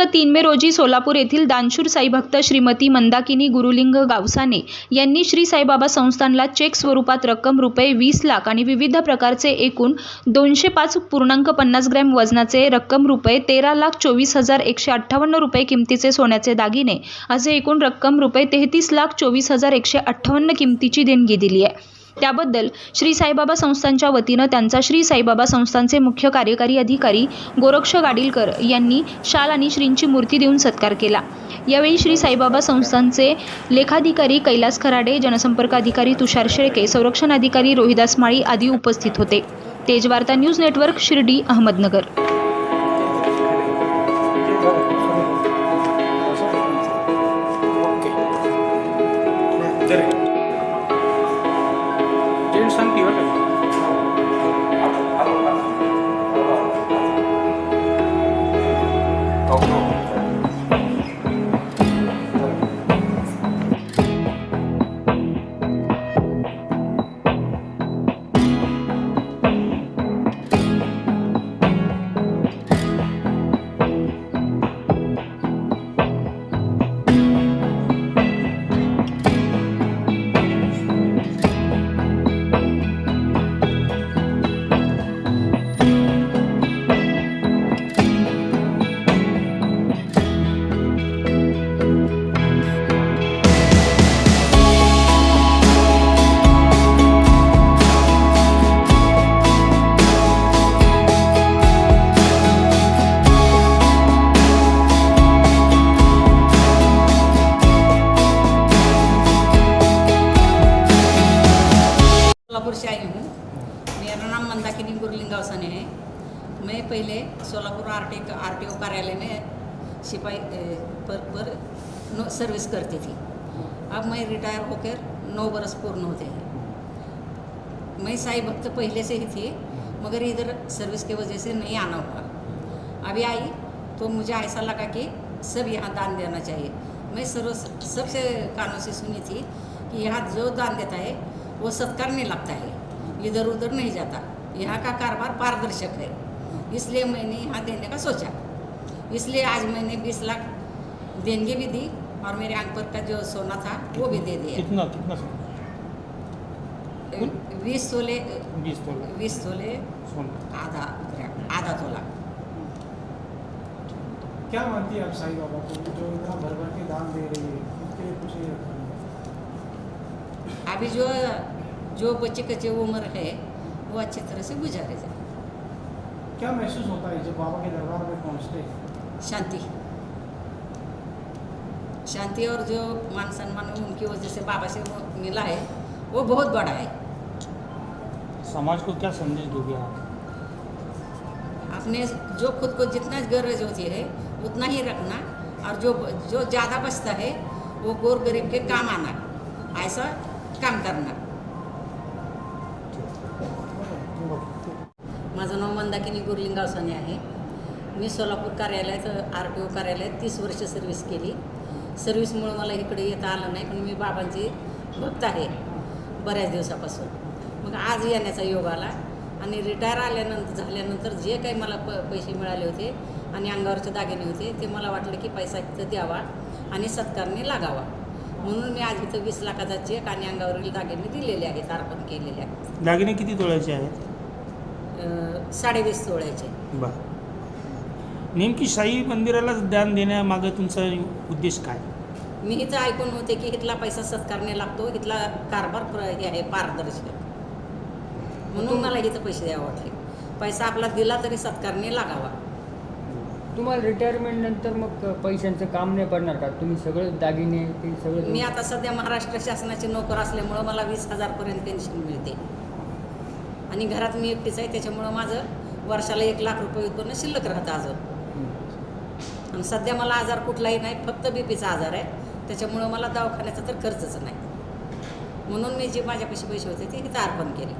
दिनांक तीन मे रोजी सोलापूर येथील दानशूर साईभक्त श्रीमती मंदाकिनी गुरुलिंग गावसाने यांनी श्री साईबाबा संस्थानला चेक स्वरूपात रक्कम रुपये वीस लाख आणि विविध प्रकारचे एकूण दोनशे पाच पूर्णांक पन्नास ग्रॅम वजनाचे रक्कम रुपये तेरा लाख चोवीस हजार एकशे अठ्ठावन्न रुपये किमतीचे सोन्याचे दागिने असे एकूण रक्कम रुपये तेहतीस लाख चोवीस हजार एकशे अठ्ठावन्न किमतीची देणगी दिली आहे. त्याबद्दल श्री साईबाबा संस्थांच्या वतीनं त्यांचा श्री साईबाबा संस्थांचे मुख्य कार्यकारी अधिकारी गोरक्ष गाडीलकर यांनी शाल आणि श्रींची मूर्ती देऊन सत्कार केला. यावेळी श्री साईबाबा संस्थांचे लेखाधिकारी कैलास खराडे जनसंपर्क अधिकारी तुषार शेळके संरक्षण अधिकारी रोहिदास माळी आदी उपस्थित होते. Tejvarta news network Shirdi Ahmednagar. 身体有什 Solapur से आई हूँ मेरा नाम मंदाकिनी गुरलिंग गावसाने है मैं पहले Solapur R T R T O कार्यालय में सिपाही पर पर नो सर्विस करती थी अब मैं रिटायर होकर नौ बरस पूर्ण होते हैं. मैं साई भक्त पहले से ही थी मगर इधर सर्विस की वजह से नहीं आना हुआ. अभी आई तो मुझे ऐसा लगा कि सब यहाँ दान देना चाहिए. मैं सर्व सबसे कानों से सुनी थी कि यहाँ जो दान देता है वो सत्कारने लगता है। इधर उधर नहीं जाता। यहाँ का कारोबार पारदर्शक है। इसलिए मैंने यहाँ देने का सोचा। इसलिए आज मैंने बीस लाख देनगी भी दी और मेरे आँख पर का जो सोना था वो भी दे दिया। कितना कितना बीस तोले बीस तोला। बीस तोले सोना। आधा आधा तोला। क्या मानती है आप साईं बाबा को जो इतना भर भर के दान दे रही है उसके लिए कुछ है। अभी जो जो बच्चे का जो उम्र है वो अच्छी तरह से गुजारे जाए। क्या महसूस होता है जब बाबा के दरबार में पहुँचते हैं? शांति। शांति और जो मान सम्मान उनकी वजह से बाबा से वो मिला है वो बहुत बड़ा है। समाज को क्या संदेश दोगे आप? अपने जो खुद को जितना गरज होती है उतना ही रखना और जो जो ज़्यादा बचता है वो गोर गरीब के काम आना। ऐसा काम करणार. माझं नाव मंदाकिनी गुरलिंगावसाने आहे. मी सोलापूर कार्यालयात आर टी ओ कार्यालयात तीस वर्ष सर्व्हिस केली. सर्व्हिसमुळं मला इकडे येता आलं नाही पण मी बाबांची भक्त आहे बऱ्याच दिवसापासून. मग आज येण्याचा योग आला आणि रिटायर आल्यानंतर झाल्यानंतर जे काही मला प पैसे मिळाले होते आणि अंगावरचे दागिने होते ते मला वाटलं की पैसा इथं द्यावा आणि सत्कारने लागावा. म्हणून मी आज इथं वीस लाखाचा चेक आणि अंगावरील दागिने दिलेले आहेत अर्पण केलेले आहेत. दागिने किती तोळ्याचे आहेत? अं, साडेवीस तोळ्याचे. बर. नेमकी शाही मंदिराला दान देण्यामागे तुमचा उद्देश काय? मी इथं ऐकून होते की इथला पैसा सत्कारने लागतो इथला कारभार प्र- हे आहे पारदर्शक. म्हणून मला इथं पैसे द्यावे वाटले. पैसा आपला दिला तरी सत्कारने लागावा. तुम्हाला रिटायरमेंट नंतर मग पैशांचं काम नाही पडणार का? तुम्ही सगळं दागिने ते सगळं मी आता सध्या महाराष्ट्र शासनाचे नोकर असल्यामुळं मला वीस हजारपर्यंत पेन्शन मिळते. आणि घरात मी एकटीच आहे त्याच्यामुळं माझं वर्षाला एक लाख रुपये उत्पन्न शिल्लक राहतं अजून. आणि सध्या मला आजार कुठलाही नाही फक्त बीपीचा आजार आहे. त्याच्यामुळं मला दवाखान्याचा तर खर्चच नाही. म्हणून मी जे माझ्यापाशी पैसे होते ते इथं अर्पण केले.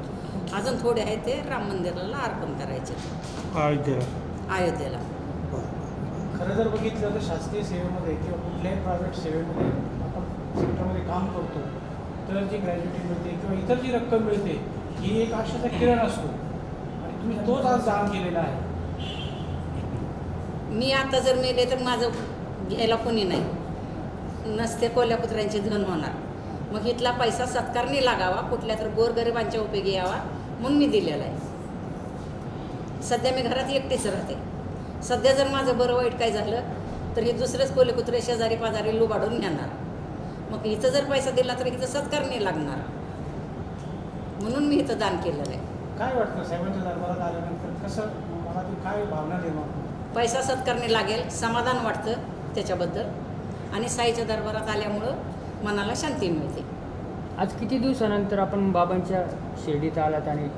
अजून थोडे आहेत ते राम मंदिराला अर्पण करायचे. अयोध्येला. अयोध्येला. खरं जर बघितलं तर शासकीय सेवेमध्ये किंवा कुठल्याही प्रायव्हेट सेवेमध्ये आपण सेक्टरमध्ये काम करतो तर जी ग्रॅज्युटी मिळते किंवा इतर जी रक्कम मिळते ही एक आशाचा किरण असतो. आणि तुम्ही तोच आज दान केलेला आहे. मी आता जर मेले तर माझं घ्यायला कोणी नाही. नसते कोल्हापुत्रांचे धन होणार. मग इथला पैसा सत्कारने लागावा कुठल्या तर गोरगरिबांच्या उपयोगी यावा म्हणून मी दिलेला आहे. सध्या मी घरात एकटीच राहते. सध्या जर माझं बरं वाईट काय झालं तर हे दुसरेच कोलेकुत्रे शेजारी पाजारी लुबाडून घेणार मग इथं जर पैसा दिला तर इथं सत्कारने लागणार. म्हणून मी इथं दान केलेलं आहे. काय वाटतं? साहेबांच्या दरबारात आल्यानंतर कसं मनातून काय भावना निर्माण पैसा सत्कारने लागेल समाधान वाटतं त्याच्याबद्दल. आणि साईच्या दरबारात आल्यामुळं मनाला शांती मिळते. आज किती दिवसानंतर आपण बाबांच्या शिर्डीत आलात आणि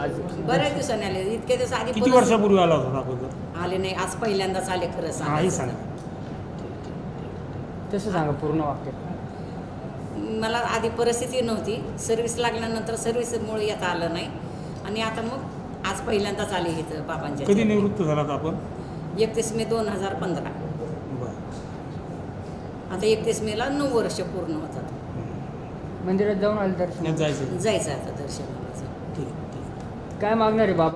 आज बऱ्याच दिवसांनी आले. इतके दिवस आधी किती परत वर्षापूर्वी आला होता अगोदर आले नाही. आज पहिल्यांदाच आले खरं सांगायचं सांगा. तसं सांगा पूर्ण वाक्य. मला आधी परिस्थिती नव्हती. सर्व्हिस लागल्यानंतर सर्व्हिसमुळे येता आलं नाही. आणि आता मग आज पहिल्यांदाच आले इथं बाबांच्या कधी. निवृत्त झालात आपण? एकतीस मे दोन हजार पंधरा. बरं. आता एकतीस मेला नऊ वर्ष पूर्ण होतात. मंदिरात जाऊन आले दर्शन. जायचं. जायचं आता दर्शनाला. आहे काय मागणार आहे बाबा